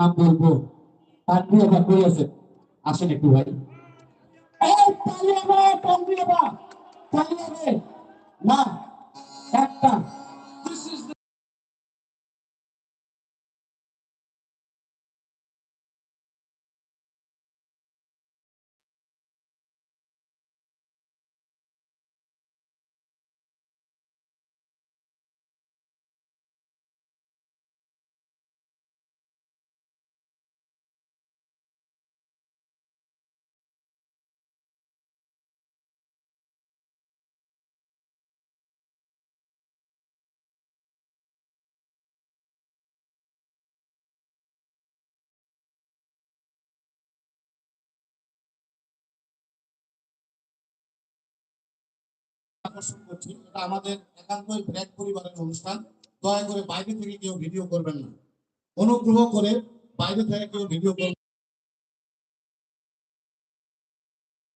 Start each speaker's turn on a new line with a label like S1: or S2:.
S1: নাম বলব। তানভীর বা কই আছে? আসেন একটু ভাই। না একটা।
S2: আকর্ষণ করছি, এটা আমাদের একান্তই ব্র্যাক পরিবারের অনুষ্ঠান। দয়া করে বাইরে থেকে কেউ ভিডিও করবেন না। অনুগ্রহ করে বাইরে থেকে কেউ ভিডিও করবেন